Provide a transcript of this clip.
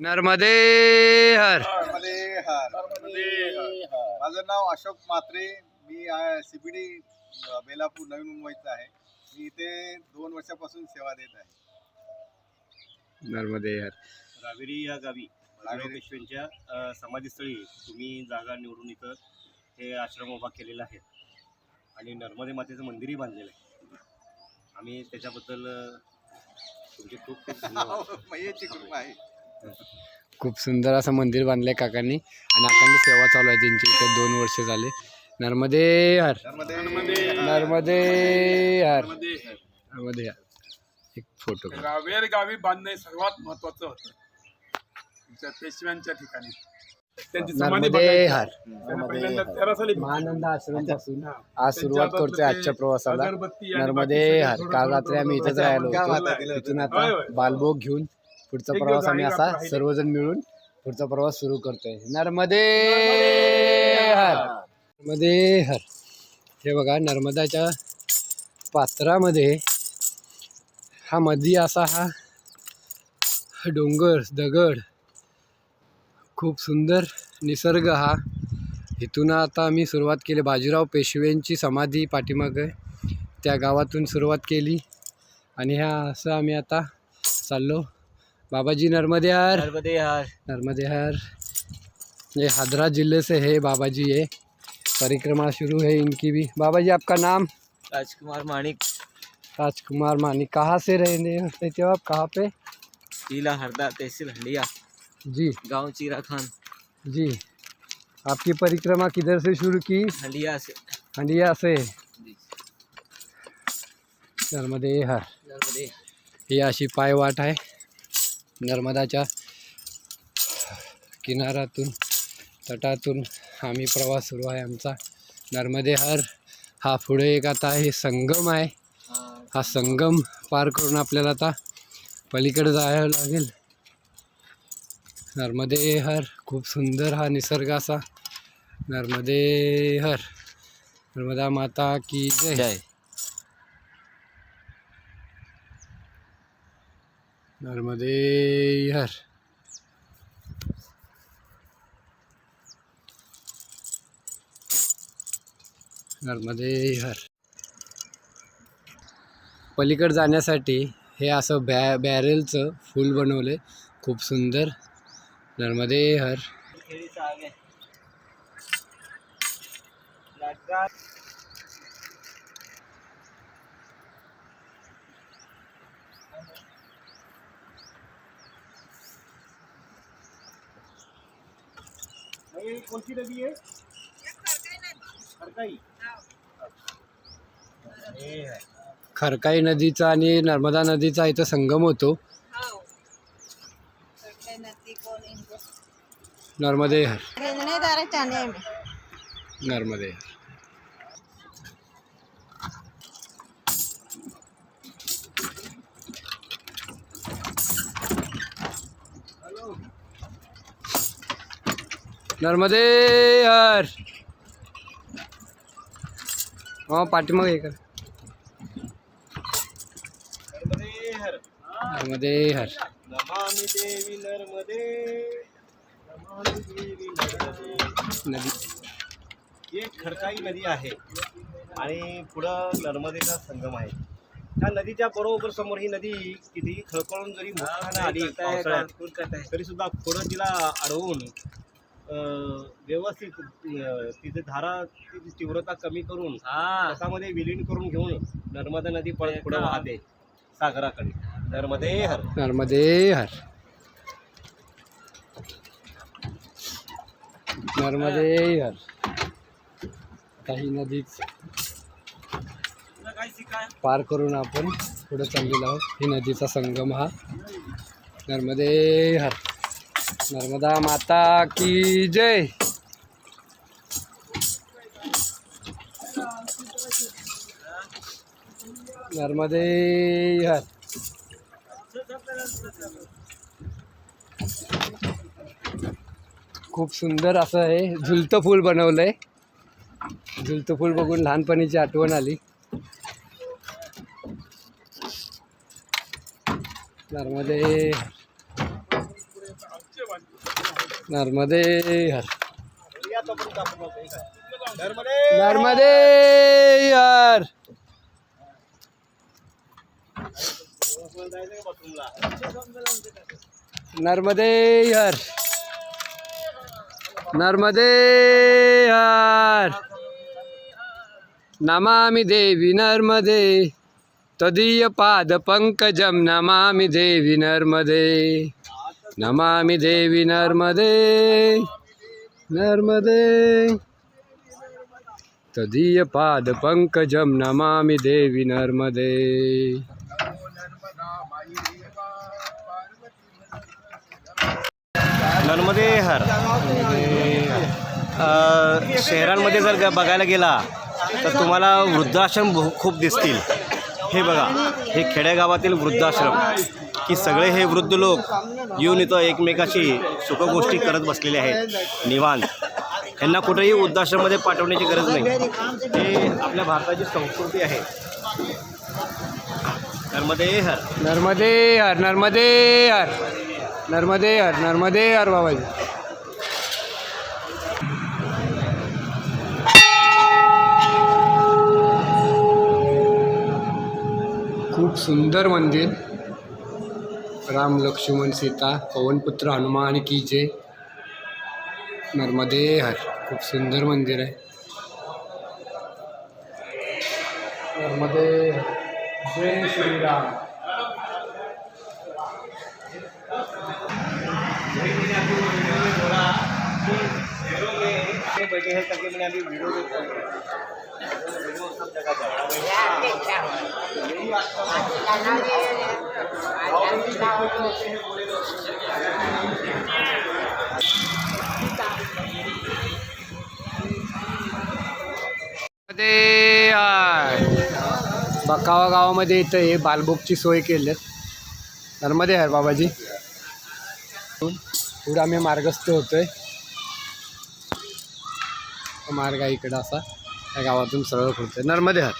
नर्मदे हर। नर्मदे हर। माझं नाव अशोक म्हात्रे मी सीबीडी बेलापूर नवी मुंबईचा आहे. मी इथे दोन वर्षापासून सेवा देत आहे. नर्मदे हर। रावेरी या गावी अ, समाधीस्थळी तुम्ही जागा निवडून इथं हे आश्रम उभा केलेला आहे. आणि नर्मदे मातेचं मंदिरही बांधलेलं आहे. आम्ही त्याच्याबद्दल तुमचे खूप खूप धन्यवाद. मैयाची कृपा आहे. खूप सुंदर असं मंदिर बांधलंय काकांनी. आणि अखंड सेवा चालू आहे त्यांची. इथे दोन वर्ष झाले. नर्मदे हर. नर्मदे हर. नर्मदे हर. एक फोटो. रावेर गावी बांधणे सर्वात महत्वाचं होतं. पेशव्यांच्या ठिकाणी. नर्मदे. हर. महानंद. आज सुरुवात करतोय आजच्या प्रवासाला. नर्मदे हर. काल रात्री आम्ही इथेच राहिलो होतो. आता. तिथून. बालभोग घेऊन पुढचा प्रवास आम्ही असा सर्वजण मिळून पुढचा प्रवास सुरू करतोय. नर्मदे हर. नर्मदे हर. हे बघा नर्मदाच्या पात्रामध्ये हा मधी असा हा डोंगर दगड खूप सुंदर निसर्ग हा. इथून आता आम्ही सुरुवात केली. बाजीराव पेशव्यांची समाधी पाठीमागं आहे. त्या गावातून सुरुवात केली. आणि ह्या असं आम्ही आता चाललो. बाबाजी नर्मदे हर नर्मदे यार। नर्मदे हर ये हदरा ज़िले से है बाबा जी ये परिक्रमा शुरू है इनकी भी। बाबा जी आपका नाम? राजकुमार माणिक। राजकुमार मानी कहाँ से रहने रहते थे आप? कहाँ पे? टीला हरदा तहसील हंडिया। जी। गाँव चीरा खान जी। आपकी परिक्रमा किधर से शुरू की? हंडिया से। हंडिया से। नर्मदे हर नर्मदे। ही अशी पायवाट आहे नर्मदाच्या किनाऱ्यातून तटातून आम्ही प्रवास सुरू आहे आमचा. नर्मदे हर हा पुढे एक आता हे संगम आहे. हा संगम पार करून आपल्याला आता पलीकडे जायला लागेल. नर्मदे हर खूप सुंदर हा निसर्ग असा. नर्मदे हर. नर्मदा माता की जय. नर्मदे हर। नर्मदे हर। पलीकडे जाण्यासाठी हे असं बॅ बॅरेलचं फूल बनवले. खूप सुंदर. नर्मदे हर। कोणती नदी आहे? खरकाई. खरकाई नदीचा आणि नर्मदा नदीचा इथं संगम होतो. नर्मदे हर. नर्मदे हर. हो, हा पाठीमाग हे कर. नर्मदे हर. नर्मदे नदी. ही एक खडकाई नदी आहे आणि पुढं नर्मदेचा संगम आहे. त्या नदीच्या बरोबर समोर ही नदी कितीही खळखळून जरी मोठ्यानं आली पावसाळ्यात तरी सुद्धा पुढं तिला अडवून व्यवस्थित तिची धारा तीव्रता कमी करून स्वतःमध्ये विलीन करून घेऊन नर्मदा नदी परत पुढे वाहते सागराकडे. नर्मदे हर. नर्मदे हर. नर्मदे हर. काही नदीच पार करून आपण पुढे चाललेलो आहोत. ही नदीचा संगम हा. नर्मदे हर. नर्मदा माता की जय. नर्मदे हर. खूप सुंदर असं आहे झुलतं फूल बनवलं आहे झुलतं फूल बघून लहानपणीची आठवण आली. नर्मदे नर्मदे हर. नर्मदे नर्मदे हर? नर्मदे हर नर्मदे हर नमामि देवी नर्मदे तदीय पाद पंकजम नमामि देवी नर्मदे नमामि देवी नर्मदे नर्मदे। तदीयपादपङ्कजं नमामि देवी नर्मदे। नर्मदे हर। शहरांमध्ये जर बघायला गेला तर तुम्हाला वृद्धाश्रम भू- खूप दिसतील. हे बघा हे खेडेगावातील वृद्धाश्रम की सगळे हे वृद्ध लोक येऊन इथं एकमेकाशी सुखगोष्टी करत बसलेले आहेत निवांत. यांना कुठेही वृद्धाश्रममध्ये पाठवण्याची गरज नाही. हे आपल्या भारताची संस्कृती आहे. नर्मदे हर नर्मदे हर नर्मदे हर नर्मदे हर नर्मदे हर बाबाजी. सुंदर मंदिर. राम लक्ष्मण सीता पवनपुत्र हनुमान की जय. नर्मदे हर. खूप सुंदर मंदिर आहे. नर्मदे जय श्रीराम. बैठे हैं करके मैंने अभी वीडियो देखा मध्ये बकावा गावामध्ये इथं हे बालबोकची सोय केली नर्मदे आहे बाबाजी. पुढे आम्ही मार्गस्थ होतोय. मार्ग आहे इकडं असा. त्या गावातून सरळ खुलतोय. नर्मदे हर.